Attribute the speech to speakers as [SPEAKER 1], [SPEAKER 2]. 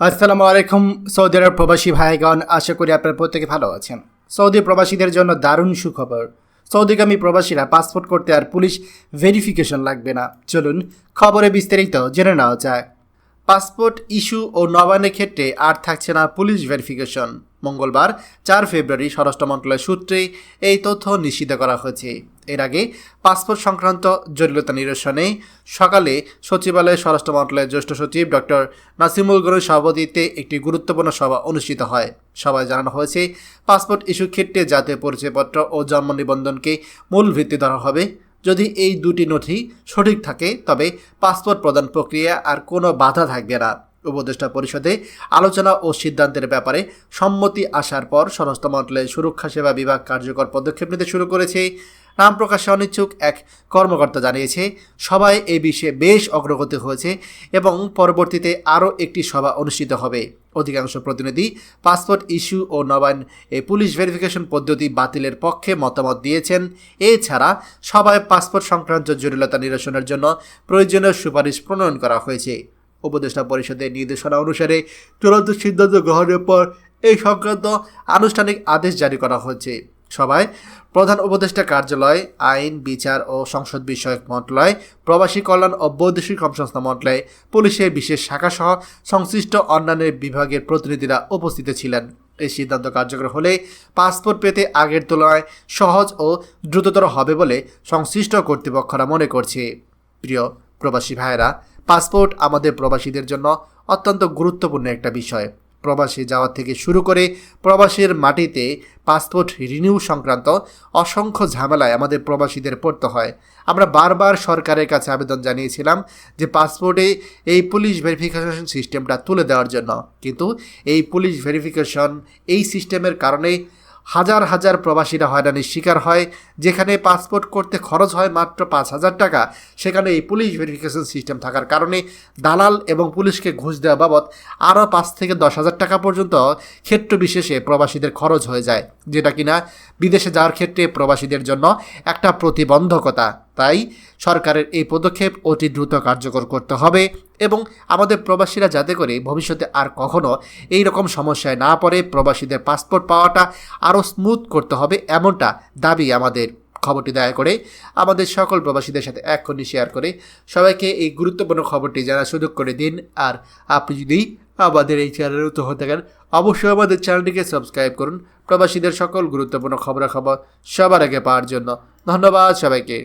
[SPEAKER 1] আসসালামু আলাইকুম, সৌদি আরব প্রবাসী ভাইগণ, আশা করি আপনারা প্রত্যেকে ভালো আছেন। সৌদি প্রবাসীদের জন্য দারুণ সুখবর। সৌদিগামী প্রবাসীরা পাসপোর্ট করতে আর পুলিশ ভেরিফিকেশন লাগবে না। চলুন খবরে বিস্তারিত জেনে নেওয়া যায় পাসপোর্ট ইস্যু ও নবায়নের ক্ষেত্রে আর থাকছে না পুলিশ ভেরিফিকেশন। মঙ্গলবার, চার ফেব্রুয়ারি স্বরাষ্ট্র মন্ত্রণালয়ের সূত্রে এই তথ্য নিশ্চিত করা হয়েছে। এর আগে পাসপোর্ট সংক্রান্ত জটিলতা নিরসনে সকালে সচিবালয়ে স্বরাষ্ট্র মন্ত্রণালয়ের জ্যেষ্ঠ সচিব ডক্টর নাসিমুল গরের সভাপতিত্বে একটি গুরুত্বপূর্ণ সভা অনুষ্ঠিত হয়। সভায় জানানো হয়েছে, পাসপোর্ট ইস্যুর ক্ষেত্রে জাতীয় পরিচয়পত্র ও জন্ম নিবন্ধনকে মূল ভিত্তি ধরা হবে। যদি এই দুটি নথি সঠিক থাকে, তবে পাসপোর্ট প্রদান প্রক্রিয়া আর কোনো বাধা থাকবে না। উপদেষ্টা পরিষদে আলোচনা ও সিদ্ধান্তের ব্যাপারে সম্মতি আসার পর স্বরাষ্ট্র মন্ত্রণালয়ের সুরক্ষা সেবা বিভাগ কার্যকর পদক্ষেপ নিতে শুরু করেছে। নাম প্রকাশে অনিচ্ছুক এক কর্মকর্তা জানিয়েছে সবাই এ বিষয়ে বেশ অগ্রগতি হয়েছে এবং পরবর্তীতে আরও একটি সভা অনুষ্ঠিত হবে। অধিকাংশ প্রতিনিধি পাসপোর্ট ইস্যু ও নবায়ন এই পুলিশ ভেরিফিকেশন পদ্ধতি বাতিলের পক্ষে মতামত দিয়েছেন। এছাড়া সবাই পাসপোর্ট সংক্রান্ত জটিলতা নিরসনের জন্য প্রয়োজনীয় সুপারিশ প্রণয়ন করা হয়েছে। উপদেষ্টা পরিষদের নির্দেশনা অনুসারে চূড়ান্ত সিদ্ধান্ত গ্রহণের পর এই সংক্রান্ত আনুষ্ঠানিক আদেশ জারি করা হয়েছে। সভায় প্রধান উপদেষ্টা কার্যালয়, আইন, বিচার ও সংসদ বিষয়ক মন্ত্রণালয়, প্রবাসী কল্যাণ ও বৈদেশিক কর্মসংস্থা মন্ত্রণালয়, পুলিশের বিশেষ শাখাসহ সংশ্লিষ্ট অন্যান্য বিভাগের প্রতিনিধিরা উপস্থিত ছিলেন। এই সিদ্ধান্ত কার্যকর হলে পাসপোর্ট পেতে আগের তুলনায় সহজ ও দ্রুততর হবে বলে সংশ্লিষ্ট কর্তৃপক্ষরা মনে করছে। প্রিয় প্রবাসী ভাইয়েরা পাসপোর্ট আমাদের প্রবাসীদের জন্য অত্যন্ত গুরুত্বপূর্ণ একটা বিষয়। প্রবাসে যাওয়া থেকে শুরু করে প্রবাসের মাটিতে পাসপোর্ট রিনিউ সংক্রান্ত অসংখ্য ঝামেলায় আমাদের প্রবাসীদের পড়তে হয়। আমরা বারবার সরকারের কাছে আবেদন জানিয়েছিলাম যে পাসপোর্টে এই পুলিশ ভেরিফিকেশন সিস্টেমটা তুলে দেওয়ার জন্য। কিন্তু এই পুলিশ ভেরিফিকেশন এই সিস্টেমের কারণে হাজার হাজার প্রবাসীরা হয়রানির শিকার হয়, যেখানে পাসপোর্ট করতে খরচ হয় মাত্র পাঁচ হাজার টাকা। সেখানে এই পুলিশ ভেরিফিকেশন সিস্টেম থাকার কারণে দালাল এবং পুলিশকে ঘুষ দেওয়া বাবদ আরও পাঁচ থেকে দশ হাজার টাকা পর্যন্ত ক্ষেত্র বিশেষে প্রবাসীদের খরচ হয়ে যায়, যেটা কিনা বিদেশে যাওয়ার ক্ষেত্রে প্রবাসীদের জন্য একটা প্রতিবন্ধকতা। তাই সরকারের এই পদক্ষেপ অতি দ্রুত কার্যকর করতে হবে এবং আমাদের প্রবাসীরা যাতে করে ভবিষ্যতে আর কখনো এই রকম সমস্যায় না পড়ে প্রবাসীদের পাসপোর্ট পাওয়াটা আরও স্মুথ করতে হবে এমনটা দাবি আমাদের খবরটি দয়া করে আমাদের সকল প্রবাসীদের সাথে এক্ষুনি শেয়ার করে সবাইকে এই গুরুত্বপূর্ণ খবরটি জানার সুযোগ করে দিন। আর আপনি যদি আমাদের এই চ্যানেলে তো হতে থাকেন, অবশ্যই আমাদের চ্যানেলটিকে সাবস্ক্রাইব করুন। প্রবাসীদের সকল গুরুত্বপূর্ণ খবরাখবর সবার আগে পাওয়ার জন্য ধন্যবাদ সবাইকে।